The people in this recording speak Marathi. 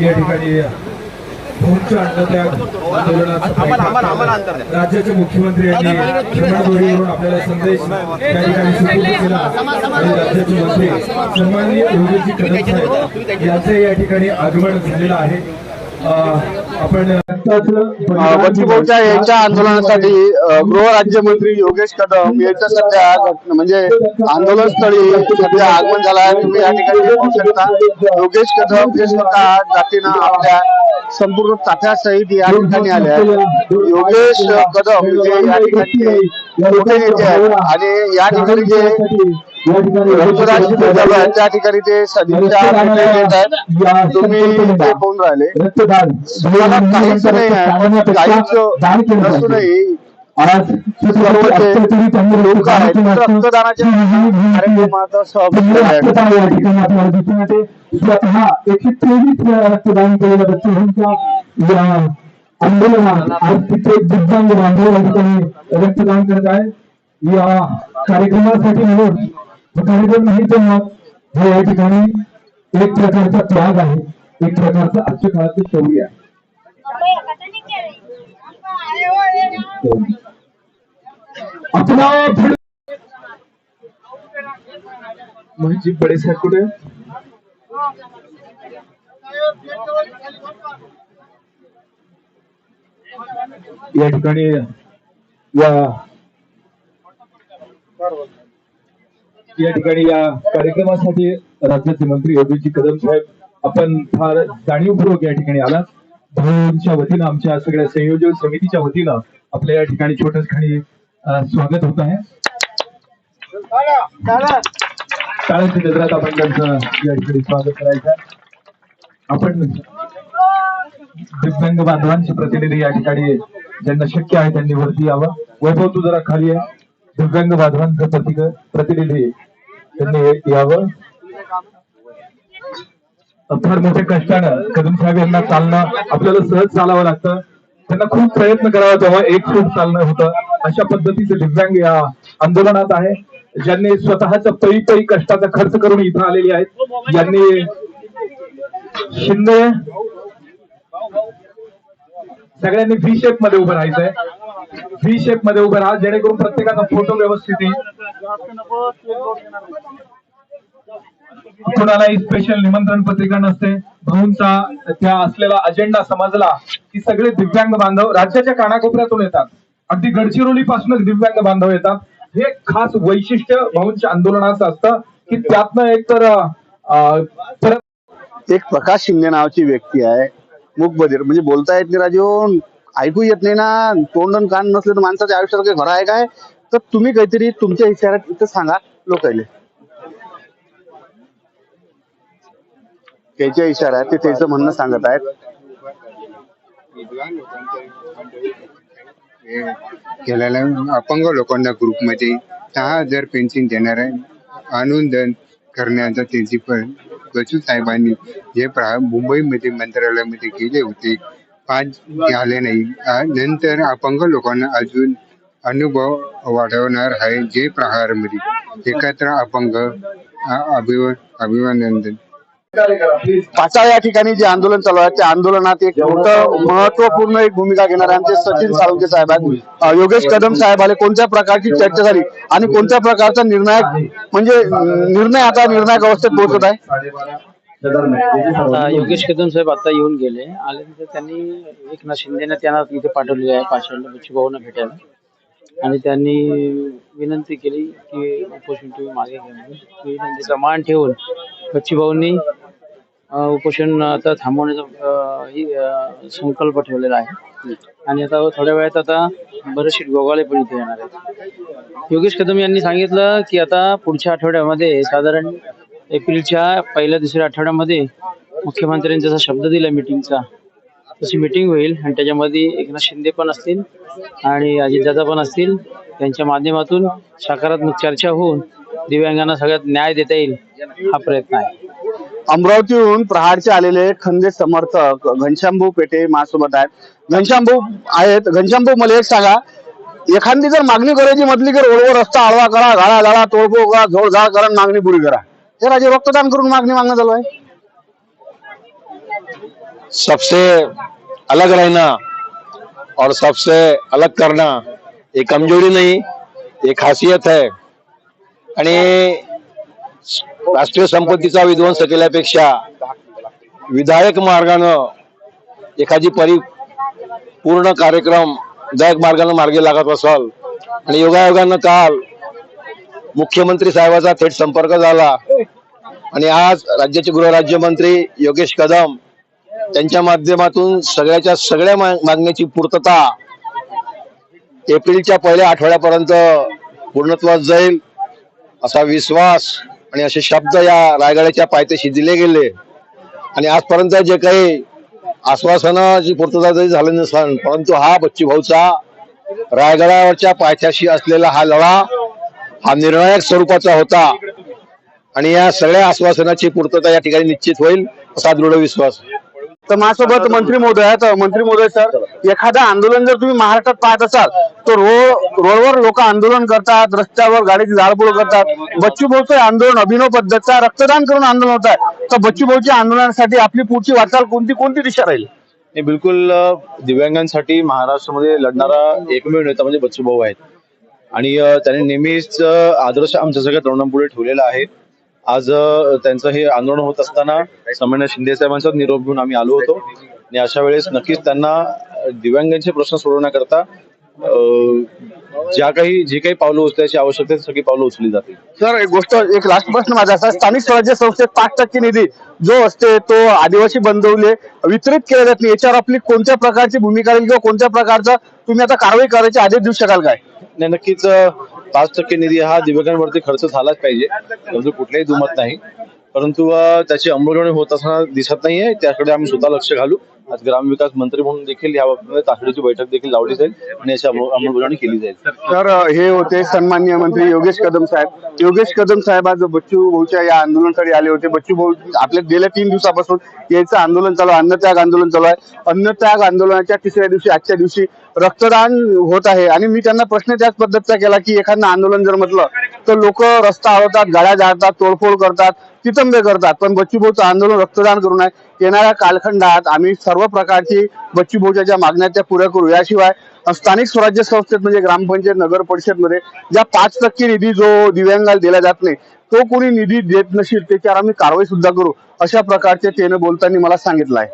या ठिकाणी राज्याचे मुख्यमंत्री यांनी आपल्याला संदेश त्या ठिकाणी सुपूर्द केला. आणि राज्याचे मंत्री सन्माननीय योगीजी कदम साहेब यांचे या ठिकाणी आगमन झालेलं आहे. आपण वंचितभाऊच्या यांच्या आंदोलनासाठी गृहराज्यमंत्री योगेश कदम यांच्या सध्या म्हणजे आंदोलन स्थळी सध्या आगमन झालं आहे. तुम्ही या ठिकाणी पाहू शकता योगेश कदम हे स्वतः जातीनं आपल्या संपूर्ण ताफ्यासहित या ठिकाणी आले आहेत. योगेश कदम हे या ठिकाणी मोठे नेते आहेत. आणि या ठिकाणी जे त्या ठिकाणी ते तुम्ही राहिले. रक्तदान. काहीच नाही काहीच स्वतः एकशे तेवीस केलेल्या या आंदोलनात आज तिथे दिव्यांग बांधव या ठिकाणी रक्तदान करत आहे या कार्यक्रमासाठी म्हणून कार्यक्रम नाही तर हे या ठिकाणी एक प्रकारचा त्याग आहे. एक प्रकारचा आजच्या काळातील शौर्य आहे. आपला पुढे बडे साहेब कुठे? या ठिकाणी या या ठिकाणी या कार्यक्रमासाठी राज्याचे मंत्री योगीजी कदम साहेब आपण फार जाणीवपूर्वक या ठिकाणी आला भाऊंच्या वतीनं आमच्या सगळ्या संयोजक समितीच्या वतीनं आपल्या या ठिकाणी छोटस खाणी स्वागत होत आहे. शाळेच्या नजरात आपण त्यांचं या ठिकाणी स्वागत करायचं आपण दिव्यांग बांधवांचे प्रतिनिधी या ठिकाणी ज्यांना शक्य आहे त्यांनी वरती यावं. वैभव तू जरा खाली आहे दिव्यांग बांधवांचं प्रतिनिधी त्यांनी यावं? फार मोठ्या कष्टानं कदम साहेब यांना चालणं आपल्याला सहज चालावं लागतं. त्यांना खूप प्रयत्न करावा तेव्हा एक फूट चालणं होतं. अशा पद्धतीचं दिव्यांग या आंदोलनात आहे. ज्यांनी स्वतःचा पै पै कष्टाचा खर्च करून इथं आलेले आहेत. ज्यांनी शिंदे सगळ्यांनी व्ही शेपमध्ये उभं राहायचंय. व्ही शेपमध्ये उभं राहा जेणेकरून प्रत्येकाचा फोटो व्यवस्थित येईल. कुणालाही स्पेशल निमंत्रण पत्रिका नसते. भाऊंचा त्या असलेला अजेंडा समजला की सगळे दिव्यांग बांधव राज्याच्या कानाकोपऱ्यातून येतात. अगदी गडचिरोली पासूनच दिव्यांग बांधव येतात. हे खास वैशिष्ट्य भाऊंच्या आंदोलनाचं असतं की त्यातनं एक तर परत एक प्रकाश शिंदे नावाची व्यक्ती आहे. मुखबधीर. म्हणजे बोलता येत नाही राजू ऐकू येत नाही ना तोंडन कान नसले तर माणसाच्या आयुष्यात काही खरं आहे काय? तर तुम्ही काहीतरी तुमच्या इशाऱ्यात इथं सांगा लोकांना त्याच्या इशाऱ्यात ते त्याचं म्हणणं सांगत आहेत. केलेल्या अपंग लोकांना ग्रुपमध्ये दहा हजार पेन्शन देणार आहे अनुदान करण्याचा त्यांची पण बचू साहेबांनी जे प्रा- मुंबईमध्ये मंत्रालयामध्ये गेले होते पाच आले नाही. नंतर अपंग लोकांना अजून अनुभव वाढवणार आहे जे प्रहारमध्ये एकत्र अपंग अभिव अभिवानंदन पाचाळ या ठिकाणी जे आंदोलन चालू आहे त्या आंदोलनात एक मोठं महत्त्वपूर्ण एक भूमिका घेणारे आमचे सचिन साळुंके साहेब आहेत. योगेश कदम साहेब आले कोणत्या प्रकारची चर्चा झाली आणि कोणत्या प्रकारचा निर्णायक म्हणजे निर्णय आता निर्णायक अवस्थेत पोहोचत आहे? आता योगेश कदम साहेब आता येऊन गेले. आल्यानंतर त्यांनी एकनाथ शिंदेना त्यांना इथे पाठवलेले आहे पाषाणला बच्चू भाऊंना भेटायला. आणि त्यांनी विनंती केली की उपोषण तुम्ही मागे घ्या विनंतीचा मान ठेवून बच्चू भाऊंनी अं, उपोषण आता थांबवण्याचा ही, संकल्प ठेवलेला आहे. आणि आता थोड्या वेळात आता बरेचसे गोगाळे पण इथे येणार आहेत. योगेश कदम यांनी सांगितलं की आता पुढच्या आठवड्यामध्ये साधारण एप्रिलच्या पहिल्या दुसऱ्या आठवड्यामध्ये मुख्यमंत्र्यांनी जसा शब्द दिला मिटिंगचा तशी मिटिंग होईल. आणि त्याच्यामध्ये एकनाथ शिंदे पण असतील आणि अजितदादा पण असतील. त्यांच्या माध्यमातून सकारात्मक चर्चा होऊन दिव्यांगांना सगळ्यात न्याय देता येईल हा प्रयत्न आहे. अमरावतीहून प्रहारचे आलेले खंदे समर्थक घनश्यामभाऊ पेटे माझ्यासोबत आहेत. घनश्यामभाऊ आहेत. घनश्यामभाऊ मला एक सांगा. एखादी जर मागणी करायची म्हटली की रोडवर रस्ता आळवा करा गाळा लाळा तोडफोड करा झोळ झाड करा मागणी पुरी करा. हे राजे रक्तदान करून मागणी मागणं चालू आहे सबसे अलग रहना और सबसे अलग करना ये कमजोरी नाही हे खासियत है। आणि राष्ट्रीय संपत्तीचा विध्वंस केल्यापेक्षा विधायक मार्गानं एखादी परिपूर्ण कार्यक्रम विधायक मार्गानं मार्गी लागत असाल आणि योगायोगानं काल मुख्यमंत्री साहेबाचा थेट संपर्क झाला. आणि आज राज्याचे गृहराज्यमंत्री योगेश कदम त्यांच्या माध्यमातून सगळ्याच्या सगळ्या मा- मागण्याची पूर्तता एप्रिलच्या पहिल्या आठवड्यापर्यंत पूर्णत्वास जाईल असा विश्वास आणि असे शब्द या रायगडाच्या पायथ्याशी दिले गेले. आणि आजपर्यंत जे काही आश्वासनाची पूर्तता जरी झाली नसेल परंतु हा बच्चू भाऊचा रायगडावरच्या पायथ्याशी असलेला हा लढा हा निर्णायक स्वरूपाचा होता. आणि या सगळ्या आश्वासनाची पूर्तता या ठिकाणी निश्चित होईल असा दृढ विश्वास. तर माझ्यासोबत मंत्री महोदय आहेत. मंत्री महोदय सर एखादं आंदोलन जर तुम्ही महाराष्ट्रात पाहत असाल तर रो रोडवर लोक आंदोलन करतात रस्त्यावर गाडीची जाळपोळ करतात. बच्चू भाऊचं हे आंदोलन अभिनव पद्धतचा रक्तदान करून आंदोलन होत आहे. तर बच्चू भाऊच्या आंदोलनासाठी आपली पुढची वाटचाल कोणती कोणती दिशा राहील? हे बिलकुल दिव्यांगांसाठी महाराष्ट्रामध्ये लढणारा एकमेव नेता म्हणजे बच्चूभाऊ आहेत. आणि त्याने त्यांनी नेहमीच आदर्श आमच्या सगळ्या तरुणांपुढे ठेवलेला आहे. आज त्यांचं हे आंदोलन होत असताना सामान्य शिंदे साहेबांचा निरोप घेऊन आम्ही आलो होतो. आणि अशा वेळेस नक्कीच त्यांना दिव्यांगांचे प्रश्न सोडवण्याकरता ज्या काही जे काही पावलं उचलायची आवश्यकता सगळी पावलं उचलली जातील. सर एक गोष्ट एक लास्ट प्रश्न माझा असा स्थानिक स्वराज्य संस्थेत पाच टक्के निधी जो असते तो आदिवासी बंधवले वितरित केला जात नाही. याच्यावर आपली कोणत्या प्रकारची भूमिका राहील किंवा कोणत्या प्रकारचा तुम्ही आता कारवाई करायचे आदेश देऊ शकाल काय? नाही नक्कीच पाच टक्के निधी हा दिव्यांगांवरती खर्च झालाच पाहिजे. त्यामध्ये कुठलाही दुमत नाही. परंतु त्याची अंमलबजावणी होत असताना दिसत नाहीये. त्याकडे आम्ही स्वतः लक्ष घालू. आज ग्रामविकास मंत्री म्हणून देखील या बाबतीमध्ये तातडीची बैठक देखील लावली जाईल आणि याची अंमल- अंमलबजावणी केली जाईल. तर हे होते सन्माननीय मंत्री योगेश कदम साहेब. योगेश कदम साहेब आज बच्चू भाऊच्या या आंदोलनासाठी आले होते. बच्चू भाऊ आपल्या गेल्या तीन दिवसापासून याचं आंदोलन चालू आहे अन्नत्याग आंदोलन चालू आहे. अन्नत्याग आंदोलनाच्या तिसऱ्या दिवशी आजच्या दिवशी रक्तदान होत आहे. आणि मी त्यांना प्रश्न त्याच पद्धतीचा केला की एखादं आंदोलन जर म्हटलं तर लोक रस्ता अडवतात गाड्या जाळतात तोडफोड करतात तितंबे करतात. पण बच्चू भाऊचं आंदोलन रक्तदान करून आहे. येणाऱ्या कालखंडात आम्ही सर्व प्रकारची बच्ची भोजाच्या मागण्या त्या पुऱ्या करू. याशिवाय स्थानिक स्वराज्य संस्थेत म्हणजे ग्रामपंचायत नगर परिषदमध्ये ज्या पाच टक्के निधी जो दिव्यांगाला दिला जात नाही तो कोणी निधी देत नसेल त्याच्यावर आम्ही कारवाई सुद्धा करू अशा प्रकारचे त्यानं बोलताना मला सांगितलं आहे.